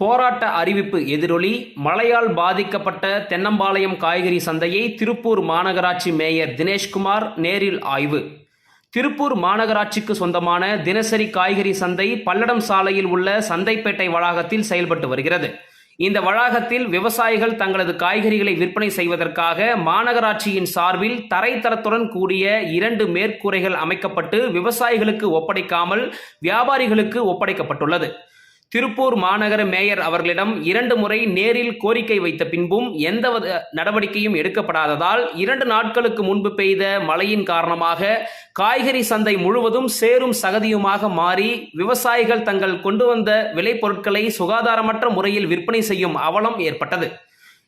போராட்ட அறிவிப்பு எதிரொலி மழையால் பாதிக்கப்பட்ட தென்னம்பாளையம் காய்கறி சந்தையை திருப்பூர் மாநகராட்சி மேயர் தினேஷ்குமார் நேரில் ஆய்வு. திருப்பூர் மாநகராட்சிக்கு சொந்தமான தினசரி காய்கறி சந்தை பல்லடம் சாலையில் உள்ள சந்தைப்பேட்டை வளாகத்தில் செயல்பட்டு வருகிறது. இந்த வளாகத்தில் விவசாயிகள் தங்களது காய்கறிகளை விற்பனை செய்வதற்காக மாநகராட்சியின் சார்பில் தரைத்தரத்துடன் கூடிய இரண்டு மேற்கூரைகள் அமைக்கப்பட்டு விவசாயிகளுக்கு ஒப்படைக்காமல் வியாபாரிகளுக்கு ஒப்படைக்கப்பட்டுள்ளது. திருப்பூர் மாநகர மேயர் அவர்களிடம் இரண்டு முறை நேரில் கோரிக்கை வைத்த பின்பும் எந்த நடவடிக்கையும் எடுக்கப்படாததால் இரண்டு நாட்களுக்கு முன்பு பெய்த மழையின் காரணமாக காய்கறி சந்தை முழுவதும் சேரும் சகதியுமாக மாறி விவசாயிகள் தங்கள் கொண்டு வந்த விளைபொருட்களை சுகாதாரமற்ற முறையில் விற்பனை செய்யும் அவலம் ஏற்பட்டது.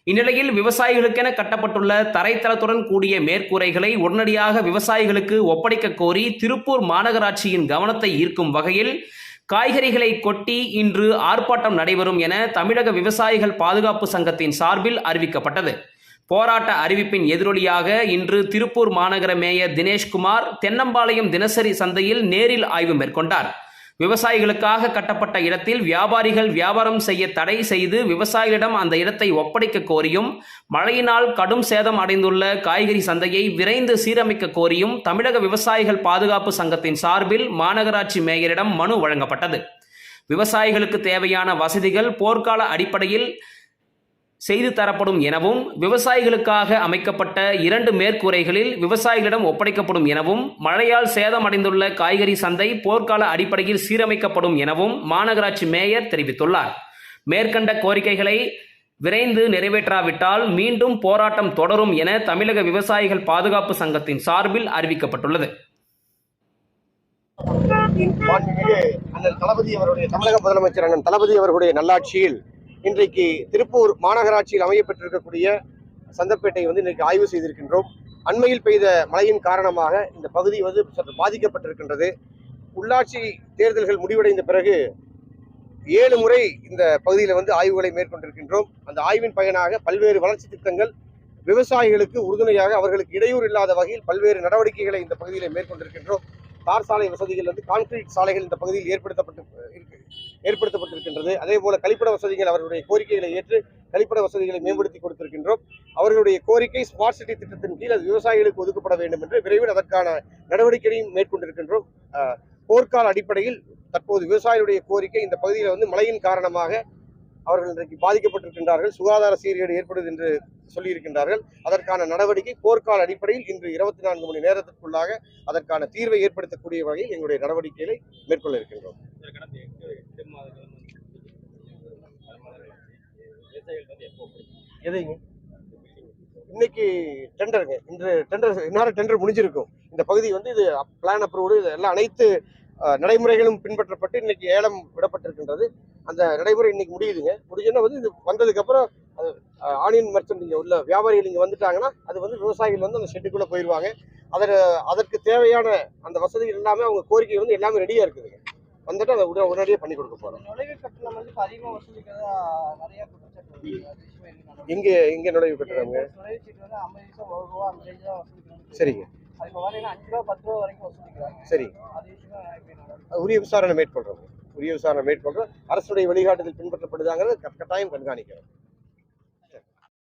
இந்நிலையில் விவசாயிகளுக்கென கட்டப்பட்டுள்ள தரைத்தளத்துடன் கூடிய மேற்கூரைகளை உடனடியாக விவசாயிகளுக்கு ஒப்படைக்க கோரி திருப்பூர் மாநகராட்சியின் கவனத்தை ஈர்க்கும் வகையில் காய்கறிகளை கொட்டி இன்று ஆர்ப்பாட்டம் நடைபெறும் என தமிழக விவசாயிகள் பாதுகாப்பு சங்கத்தின் சார்பில் அறிவிக்கப்பட்டது. போராட்ட அறிவிப்பின் எதிரொலியாக இன்று திருப்பூர் மாநகர மேயர் தினேஷ்குமார் தென்னம்பாளையம் தினசரி சந்தையில் நேரில் ஆய்வு மேற்கொண்டார். விவசாயிகளுக்காக கட்டப்பட்ட இடத்தில் வியாபாரிகள் வியாபாரம் செய்ய தடை செய்து விவசாயிகளிடம் அந்த இடத்தை ஒப்படைக்க கோரியும் மழையினால் கடும் சேதம் அடைந்துள்ள காய்கறி சந்தையை விரைந்து சீரமைக்க கோரியும் தமிழக விவசாயிகள் பாதுகாப்பு சங்கத்தின் சார்பில் மாநகராட்சி மேயரிடம் மனு வழங்கப்பட்டது. விவசாயிகளுக்கு தேவையான வசதிகள் போர்க்கால அடிப்படையில் செய்து தரப்படும் எனவும் விவசாயிகளுக்காக அமைக்கப்பட்ட இரண்டு மேற்கூரைகளில் விவசாயிகளிடம் ஒப்படைக்கப்படும் எனவும் மழையால் சேதமடைந்துள்ள காய்கறி சந்தை போர்க்கால அடிப்படையில் சீரமைக்கப்படும் எனவும் மாநகராட்சி மேயர் தெரிவித்துள்ளார். மேற்கண்ட கோரிக்கைகளை விரைந்து நிறைவேற்றாவிட்டால் மீண்டும் போராட்டம் தொடரும் என தமிழக விவசாயிகள் பாதுகாப்பு சங்கத்தின் சார்பில் அறிவிக்கப்பட்டுள்ளது. தளபதி அவருடைய தமிழக முதலமைச்சர் அண்ணன் தளபதி அவர்களுடைய நல்லாட்சியில் இன்றைக்கு திருப்பூர் மாநகராட்சியில் அமையப்பட்டிருக்கக்கூடிய சந்தப்பேட்டை வந்து இன்றைக்கு ஆய்வு செய்திருக்கின்றோம். அண்மையில் பெய்த மழையின் காரணமாக இந்த பகுதி வந்து சற்று பாதிக்கப்பட்டிருக்கின்றது. உள்ளாட்சி தேர்தல்கள் முடிவடைந்த பிறகு ஏழு முறை இந்த பகுதியில் வந்து ஆய்வுகளை மேற்கொண்டிருக்கின்றோம். அந்த ஆய்வின் பயனாக பல்வேறு வளர்ச்சி திட்டங்கள் விவசாயிகளுக்கு உறுதுணையாக அவர்களுக்கு இடையூறு இல்லாத வகையில் பல்வேறு நடவடிக்கைகளை இந்த பகுதியில் மேற்கொண்டிருக்கின்றோம். தார் சாலை வசதிகள் வந்து கான்கிரீட் சாலைகள் இந்த பகுதியில் ஏற்படுத்தப்பட்டு இருக்கு. ஏற்படுத்தப்பட்டிருக்கின்றது. அதே போல கழிப்பிட வசதிகள் அவர்களுடைய கோரிக்கைகளை ஏற்று கழிப்பிட வசதிகளை மேம்படுத்தி கொடுத்திருக்கின்றோம். அவர்களுடைய கோரிக்கை ஸ்மார்ட் சிட்டி திட்டத்தின் கீழ் அது விவசாயிகளுக்கு ஒதுக்கப்பட வேண்டும் என்று விரைவில் அதற்கான நடவடிக்கையும் மேற்கொண்டிருக்கின்றோம். போர்க்கால அடிப்படையில் தற்போது விவசாயிகளுடைய கோரிக்கை இந்த பகுதியில் வந்து மழையின் காரணமாக அவர்கள் இன்றைக்கு பாதிக்கப்பட்டிருக்கின்றார்கள் சுகாதார சீர்கேடு ஏற்படுது என்று சொல்லியிருக்கின்றார்கள். அதற்கான நடவடிக்கை போர்க்கால அடிப்படையில் இன்று இருபத்தி நான்கு மணி நேரத்திற்குள்ளாக அதற்கான தீர்வை ஏற்படுத்தக்கூடிய வகையில் எங்களுடைய நடவடிக்கைகளை மேற்கொள்ள இருக்கின்றோம். எதைங்க? இன்னைக்கு டெண்டருங்க. இன்று டெண்டர் இன்னொரு டெண்டர் முடிஞ்சிருக்கும். இந்த பகுதி வந்து இது பிளான் அப்ரூவ்டு இது எல்லாம் அனைத்து நடைமுறைகளும் பின்பற்றப்பட்டு இன்னைக்கு ஏலம் விடப்பட்டிருக்கின்றது. அந்த நடைமுறை இன்னைக்கு முடியுதுங்க. முடிஞ்சோன்னா வந்து இது வந்ததுக்கு அப்புறம் அது ஆனியன் மர்ச்சன்ட் இங்கே உள்ள வியாபாரிகள் இங்கே வந்துட்டாங்கன்னா அது வந்து விவசாயிகள் வந்து அந்த ஷெட்டுக்குள்ளே போயிடுவாங்க அதில் அதற்கு தேவையான அந்த வசதிகள் எல்லாமே அவங்க கோரிக்கை வந்து எல்லாமே ரெடியாக இருக்குதுங்க. வந்துட்டு அதை உட உடனடியாக பண்ணி கொடுக்க போகிறோம் நுழைவு கட்டணம் வந்து வசூலிக்கிறதா நிறைய? இங்கே இங்கே நுழைவு வசூலிக்கிறாங்க. சரிங்க. அது சரி உரிய விசாரணை மேற்கொள்றோம் உரிய விசாரணை மேற்கொண்டு அரசுடைய வழிகாட்டுதல் பின்பற்றப்படுதாங்கிறது கட்டாயம் கண்காணிக்கிறோம்.